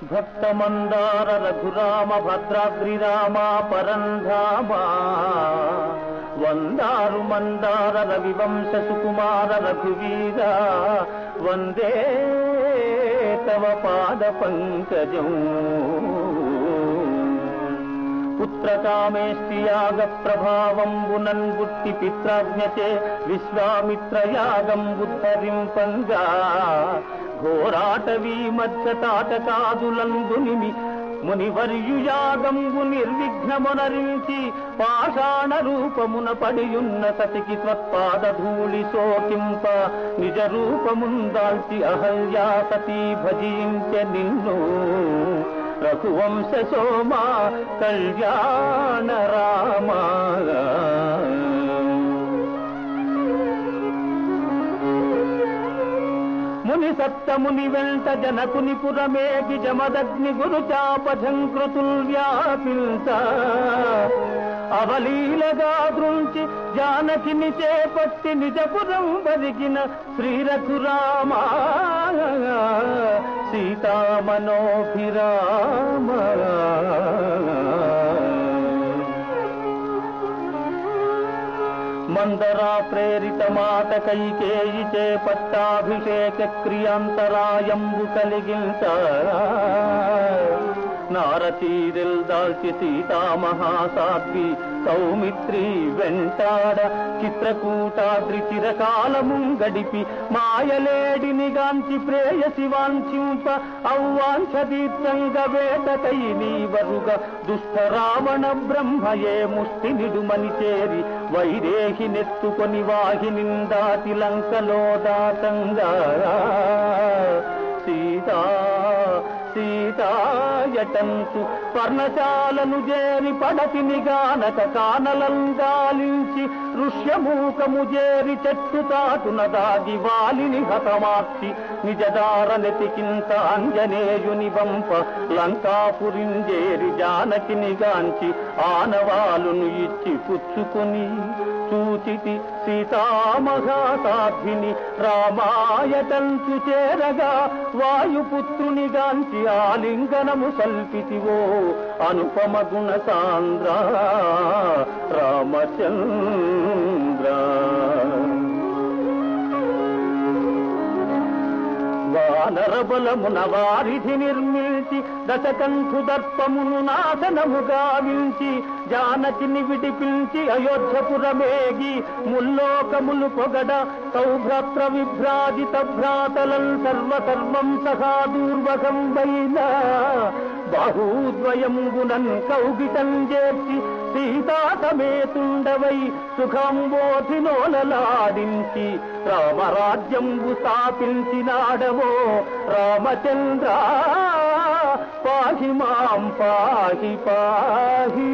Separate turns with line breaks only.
భక్త మందార రఘురామ భద్రాద్రి రామ పరంధామ వందారు మందార రవివంశ సుకుమార రఘువీర వందే తవ పాద పంకజం పుత్రకామేస్తి పుత్రకామేష్టియాగ ప్రభావంబునన్ బుట్టి పిత్రాజ్ఞచే విశ్వామిత్రయాగం ఉద్ధరింపంగా ఘోరాటవీ మధ్య తాటకాదులందునిమి మునివర్యుయాగంబు నిర్విఘ్నమునరించి పాషాణ రూపమున పడియున్న సతికి త్వత్పాద ధూళి సోకింప నిజ రూపముందాల్చి అహల్యా సతీ భజించ నిన్ను. రఘువంశ సోమా కళ్యాణ రామా. ముని సప్తముని వెంట జనకుని పురమేకి జమదగ్ని గురు చాపఝంకృతుల్ వ్యాపించ. అవలీలగా దృంచి జానకిని చేపట్టి నిజపురం బరిగిన శ్రీరఘురామ. సీతామనోభిరామ. మందరా ప్రేరిత మాట కైకేయి చేపట్టాభిషేక క్రియాంతరాయంబు కలిగించ నారచీరిల్ దాల్చి సీతా సౌమిత్రి వెంటాడ చిత్రకూటాద్రి చిరకాలము గడిపి మాయలేడిని గాంచి ప్రేయసి వాంఛింప అవ్వాంఛ దీర్ఘంగ వేటకై నీవరుగ దుష్ట రావణ బ్రహ్మయే ముష్టి నిడుమని చేరి వైదేహి నెత్తుకొని వాహి నిందాతి లంకలో దాతంగా. సీతాయటంతు పర్ణశాలను చేరి పడతిని గానక కానలంగాలించి ఋష్యమూకము చేరి చెట్టు తాటున దాగి వాలిని హతమార్చి నిజదార నెతికింత అంజనేయుని వంప లంకాపురింజేరి జానకిని గాంచి ఆనవాలును ఇచ్చి పుచ్చుకుని సూచితి సీతామహాసాధ్విని రామాయటంతు చేరగా వాయుపుత్రుని గాంచి ఆలింగనము కల్పితివో అనుపమ గుణ సాంద్ర రామచంద్ర. వానర బలమున వారిధి నిర్మించి దశకంఠు దర్పమును నాశనముగా వించి జానకిని విడిపించి అయోధ్యపురమేగి ముల్లోకములు పొగడ సౌభ్రాత్ర విభ్రాజిత భ్రాతలం సర్వ సర్వం సహా దూర్వగం వైన బాహూద్వయంబునన్ కౌగిటం చేర్చి సీతా సమేతుండవై సుఖంబోధినోలలాడించి రామరాజ్యంబు స్థాపించినాడవో రామచంద్ర. పాహి మాం పాహి పాహి.